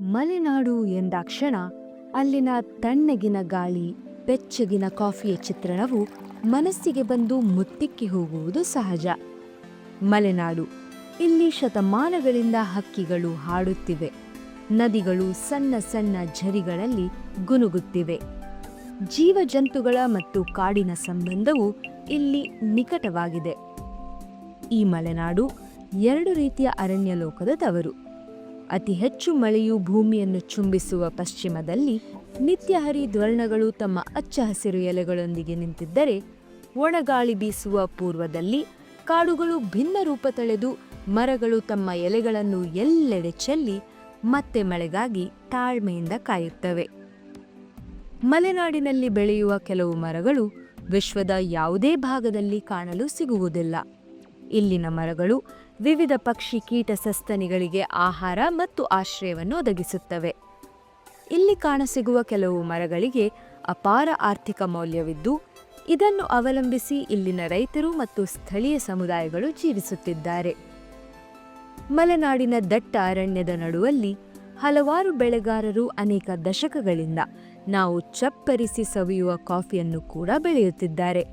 ಮಲೆನಾಡು ಎಂದಾಕ್ಷಣ ಅಲ್ಲಿನ ತಣ್ಣಗಿನ ಗಾಳಿ, ಬೆಚ್ಚಗಿನ ಕಾಫಿಯ ಚಿತ್ರಣವು ಮನಸ್ಸಿಗೆ ಬಂದು ಮುತ್ತಿಕ್ಕಿ ಹೋಗುವುದು ಸಹಜ. ಮಲೆನಾಡು ಇಲ್ಲಿ ಶತಮಾನಗಳಿಂದ ಹಕ್ಕಿಗಳು ಹಾಡುತ್ತಿವೆ. ನದಿಗಳು ಸಣ್ಣ ಸಣ್ಣ ಝರಿಗಳಲ್ಲಿ ಗುನುಗುತ್ತಿವೆ. ಜೀವಜಂತುಗಳ ಮತ್ತು ಕಾಡಿನ ಸಂಬಂಧವು ಇಲ್ಲಿ ನಿಕಟವಾಗಿದೆ. ಈ ಮಲೆನಾಡು ಎರಡು ರೀತಿಯ ಅರಣ್ಯ ಲೋಕದ ತವರು. ಅತಿ ಹೆಚ್ಚು ಮಳೆಯು ಭೂಮಿಯನ್ನು ಚುಂಬಿಸುವ ಪಶ್ಚಿಮದಲ್ಲಿ ನಿತ್ಯಹರಿ ಹರಿದ್ವರ್ಣಗಳು ತಮ್ಮ ಅಚ್ಚ ಹಸಿರು ಎಲೆಗಳೊಂದಿಗೆ ನಿಂತಿದ್ದರೆ ಒಣಗಾಳಿ ಬೀಸುವ ಪೂರ್ವದಲ್ಲಿ ಕಾಡುಗಳು ಭಿನ್ನ ರೂಪ ತಳೆದು ಮರಗಳು ತಮ್ಮ ಎಲೆಗಳನ್ನು ಎಲ್ಲೆಡೆ ಚೆಲ್ಲಿ ಮತ್ತೆ ಮಳೆಗಾಗಿ ತಾಳ್ಮೆಯಿಂದ ಕಾಯುತ್ತವೆ. ಮಲೆನಾಡಿನಲ್ಲಿ ಬೆಳೆಯುವ ಕೆಲವು ಮರಗಳು ವಿಶ್ವದ ಯಾವುದೇ ಭಾಗದಲ್ಲಿ ಕಾಣಲು ಸಿಗುವುದಿಲ್ಲ. ಇಲ್ಲಿನ ಮರಗಳು ವಿವಿಧ ಪಕ್ಷಿ ಕೀಟ ಸಸ್ತನಿಗಳಿಗೆ ಆಹಾರ ಮತ್ತು ಆಶ್ರಯವನ್ನು ಒದಗಿಸುತ್ತವೆ. ಇಲ್ಲಿ ಕಾಣಸಿಗುವ ಕೆಲವು ಮರಗಳಿಗೆ ಅಪಾರ ಆರ್ಥಿಕ ಮೌಲ್ಯವಿದ್ದು, ಇದನ್ನು ಅವಲಂಬಿಸಿ ಇಲ್ಲಿನ ರೈತರು ಮತ್ತು ಸ್ಥಳೀಯ ಸಮುದಾಯಗಳು ಜೀವಿಸುತ್ತಿದ್ದಾರೆ. ಮಲೆನಾಡಿನ ದಟ್ಟ ಅರಣ್ಯದ ನಡುವಲ್ಲಿ ಹಲವಾರು ಬೆಳೆಗಾರರು ಅನೇಕ ದಶಕಗಳಿಂದ ನಾವು ಚಪ್ಪರಿಸಿ ಸವಿಯುವ ಕಾಫಿಯನ್ನು ಕೂಡ ಬೆಳೆಯುತ್ತಿದ್ದಾರೆ.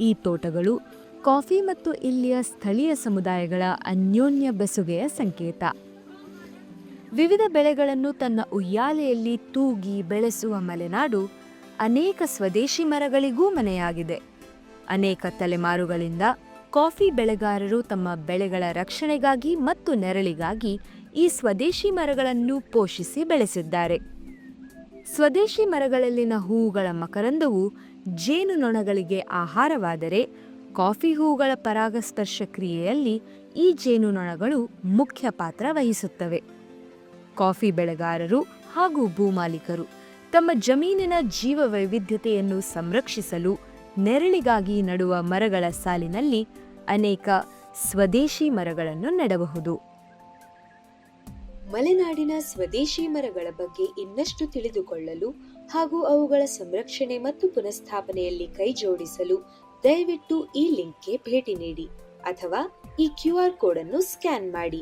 ಈ ತೋಟಗಳು ಕಾಫಿ ಮತ್ತು ಇಲ್ಲಿಯ ಸ್ಥಳೀಯ ಸಮುದಾಯಗಳ ಅನ್ಯೋನ್ಯ ಬೆಸುಗೆಯ ಸಂಕೇತ. ವಿವಿಧ ಬೆಳೆಗಳನ್ನು ತನ್ನ ಉಯ್ಯಾಲೆಯಲ್ಲಿ ತೂಗಿ ಬೆಳೆಸುವ ಮಲೆನಾಡು ಅನೇಕ ಸ್ವದೇಶಿ ಮರಗಳಿಗೂ ಮನೆಯಾಗಿದೆ. ಅನೇಕ ತಲೆಮಾರುಗಳಿಂದ ಕಾಫಿ ಬೆಳೆಗಾರರು ತಮ್ಮ ಬೆಳೆಗಳ ರಕ್ಷಣೆಗಾಗಿ ಮತ್ತು ನೆರಳಿಗಾಗಿ ಈ ಸ್ವದೇಶಿ ಮರಗಳನ್ನು ಪೋಷಿಸಿ ಬೆಳೆಸಿದ್ದಾರೆ. ಸ್ವದೇಶಿ ಮರಗಳಲ್ಲಿನ ಹೂವುಗಳ ಮಕರಂದವು ಜೇನುನೊಣಗಳಿಗೆ ಆಹಾರವಾದರೆ ಕಾಫಿ ಹೂವುಗಳ ಪರಾಗಸ್ಪರ್ಶ ಕ್ರಿಯೆಯಲ್ಲಿ ಈ ಜೇನುನೊಣಗಳು ಮುಖ್ಯ ಪಾತ್ರ ವಹಿಸುತ್ತವೆ. ಕಾಫಿ ಬೆಳೆಗಾರರು ಹಾಗೂ ಭೂಮಾಲೀಕರು ತಮ್ಮ ಜಮೀನಿನ ಜೀವ ವೈವಿಧ್ಯತೆಯನ್ನು ಸಂರಕ್ಷಿಸಲು ನೆರಳಿಗಾಗಿ ನಡುವ ಮರಗಳ ಸಾಲಿನಲ್ಲಿ ಅನೇಕ ಸ್ವದೇಶಿ ಮರಗಳನ್ನು ನೆಡಬಹುದು. ಮಲೆನಾಡಿನ ಸ್ವದೇಶಿ ಮರಗಳ ಬಗ್ಗೆ ಇನ್ನಷ್ಟು ತಿಳಿದುಕೊಳ್ಳಲು ಹಾಗೂ ಅವುಗಳ ಸಂರಕ್ಷಣೆ ಮತ್ತು ಪುನಃಸ್ಥಾಪನೆಯಲ್ಲಿ ಕೈಜೋಡಿಸಲು ದಯವಿಟ್ಟು ಈ ಲಿಂಕ್ಗೆ ಭೇಟಿ ನೀಡಿ ಅಥವಾ ಈ ಕ್ಯೂ ಆರ್ ಕೋಡ್ ಅನ್ನು ಸ್ಕ್ಯಾನ್ ಮಾಡಿ.